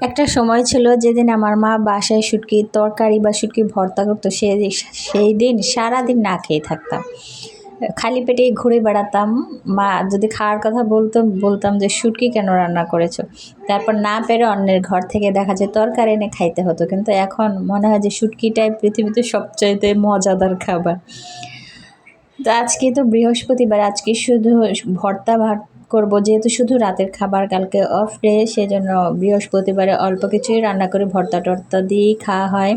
একটা সময় ছিল যেদিন আমার মা বাসায় শুটকির তরকারি বা শুটকি ভর্তা করতো, সে সেই দিন সারাদিন না খেয়ে থাকতাম। খালি পেটে ঘুরে বেড়াতাম। মা যদি খাওয়ার কথা বলতো, বলতাম যে, শুটকি কেন রান্না করেছ? তারপর না পেরে অন্যের ঘর থেকে দেখা যায় তরকারি এনে খাইতে হতো। কিন্তু এখন মনে হয় যে, শুটকিটাই পৃথিবীতে সবচাইতে মজাদার খাবার। তো আজকে তো বৃহস্পতিবার, আজকে শুধু ভর্তা ভাত করব। যেহেতু শুধু রাতের খাবার কালকে অফ ডে সেজন্য বৃহস্পতিবারে অল্প কিছুই রান্না করে। ভর্তা টর্তা দিয়েই খাওয়া হয়।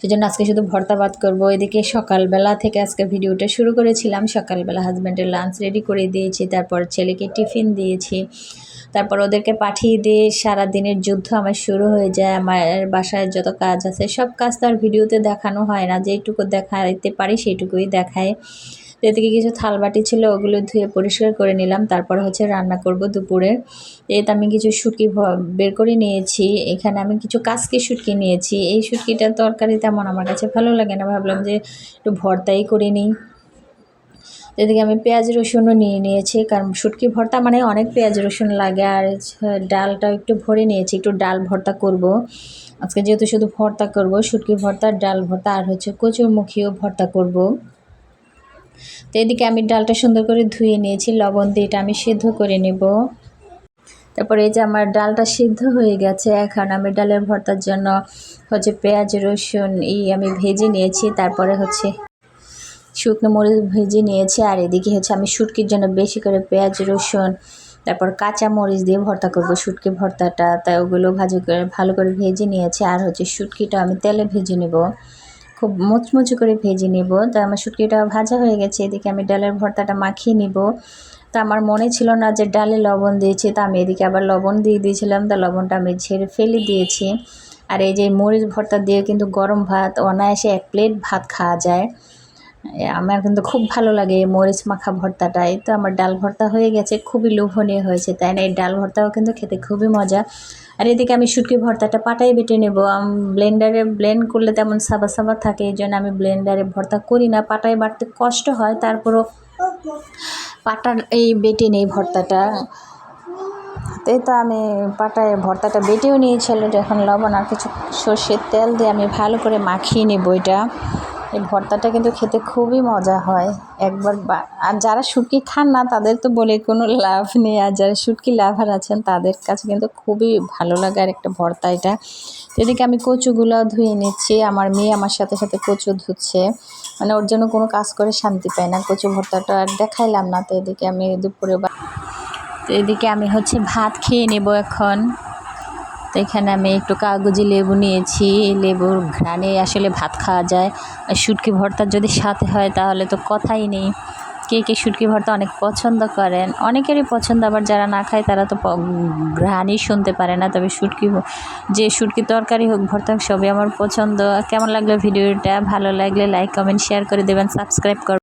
সেজন্য আজকে শুধু ভর্তা ভাত করব। এদিকে সকালবেলা থেকে আজকে ভিডিওটা শুরু করেছিলাম। সকালবেলা হাজব্যান্ডের লাঞ্চ রেডি করে দিয়েছি, তারপর ছেলেকে টিফিন দিয়েছি। তারপর ওদেরকে পাঠিয়ে দিয়ে সারা দিনের যুদ্ধ আমার শুরু হয়ে যায়। আমার বাসায় যত কাজ আছে, সব কাজ তো আর ভিডিওতে দেখানো হয় না। যেটুকু দেখাইতে পারি সেইটুকুই দেখায়। তো এদিকে কিছু থালবাটি ছিল, ওগুলো ধুয়ে পরিষ্কার করে নিলাম। তারপর হচ্ছে রান্না করব দুপুরে। এতে আমি কিছু শুটকি বের করে নিয়েছি। এখানে আমি কিছু কাসকি শুটকি নিয়েছি। এই শুটকিটার তরকারি তেমন আমার কাছে ভালো লাগে না। ভাবলাম যে একটু ভর্তাই করে নিই। এদিকে আমি পেঁয়াজ রসুনও নিয়ে নিয়েছি, কারণ শুটকি ভর্তা মানে অনেক পেঁয়াজ রসুন লাগে, আর ডালটাও একটু ভরে নিয়েছি, একটু ডাল ভর্তা করব। আজকে যেহেতু শুধু ভর্তা করব, শুটকি ভর্তা, ডাল ভর্তা, আর হচ্ছে কচুরমুখীও ভর্তা করব। তো এদিকে আমি ডালটা সুন্দর করে ধুয়ে নিয়েছি, লবণ দিয়ে এটা আমি সিদ্ধ করে নেব। তারপরে এই যে আমার ডালটা সিদ্ধ হয়ে গেছে, এখন আমি ডালের ভর্তার জন্য হচ্ছে পেঁয়াজ, রসুন, ই আমি ভেজে নিয়েছি, তারপরে হচ্ছে শুকনো মরিচ ভেজে নিয়েছি, আর এদিকে হচ্ছে আমি শুটকির জন্য বেশি করে পেঁয়াজ, রসুন, তারপর কাঁচা মরিচ দিয়ে ভর্তা করব শুটকি ভর্তাটা তাই ওগুলো ভাজি করে, ভালো করে ভেজে নিয়েছি, আর হচ্ছে শুটকিটা আমি তেলে ভেজে নেব। খুব মুচমুচু করে ভেজে নেব। তো আমার শুটকিটা ভাজা হয়ে গেছে, এদিকে আমি ডালের ভর্তাটা মাখিয়ে নিব। তা আমার মনে ছিল না যে ডালে লবণ দিয়েছি, তা আমি এদিকে আবার লবণ দিয়ে দিয়েছিলাম, তা লবণটা আমি ঝেড়ে ফেলে দিয়েছি। আর এই যে মরিচ ভর্তা দিয়ে কিন্তু গরম ভাত, অনায়াসে এক প্লেট ভাত খাওয়া যায়। আমার কিন্তু খুব ভালো লাগে এই মরিচ মাখা ভর্তাটা এই তো আমার ডাল ভর্তা হয়ে গেছে, খুবই লোভনীয় হয়েছে, তাই না? এই ডাল ভর্তাও কিন্তু খেতে খুবই মজা। আর এদিকে আমি শুটকি ভর্তাটা পাটাই বেটে নেব। ব্লেন্ডারে ব্লেন্ড করলে তেমন সাবা সাবা থাকে, এই জন্য আমি ব্লেন্ডারে ভর্তা করি না। পাটায় বাটতে কষ্ট হয়, তারপরও পাটার এই বেটে নেই ভর্তাটা। তাই তো আমি পাটায় ভর্তাটা বেটেও নিয়েছিল এখন লবণ আর কিছু সর্ষের তেল দিয়ে আমি ভালো করে মাখিয়ে নেব এটা। এই ভর্তাটা কিন্তু খেতে খুবই মজা হয়। একবার আর যারা শুটকি খান না, তাদের তো বলে কোনো লাভ নেই। আর যারা শুটকি লাভার আছেন, তাদের কাছে কিন্তু খুবই ভালো লাগে আর একটা ভর্তা এটা। এদিকে আমি কচুগুলো ধুয়ে নিচ্ছি। আমার মেয়ে আমার সাথে সাথে কচু ধুচ্ছে। মানে ওর জন্য কোনো কাজ করে শান্তি পায় না। কচু ভর্তাটা আর দেখাইলাম না। তো এদিকে আমি দুপুরে তো এদিকে আমি হচ্ছে ভাত খেয়ে নেব এখন। তো এখানে আমি একটু কাগজি লেবু নিয়েছি, লেবুর ঘ্রাণে আসলে ভাত খাওয়া যায়। আর শুটকি ভর্তা যদি সাথে হয় তাহলে তো কথাই নেই। কে কে শুটকি ভর্তা অনেক পছন্দ করেন? অনেকেরই পছন্দ, আবার যারা না খায় তারা তো ঘ্রাণই শুনতে পারে না। তবে শুটকি যে শুটকি তরকারি হোক, ভর্তা হোক, সবই আমার পছন্দ। কেমন লাগল ভিডিওটা? ভালো লাগলে লাইক কমেন্ট শেয়ার করে দেবেন সাবস্ক্রাইব কর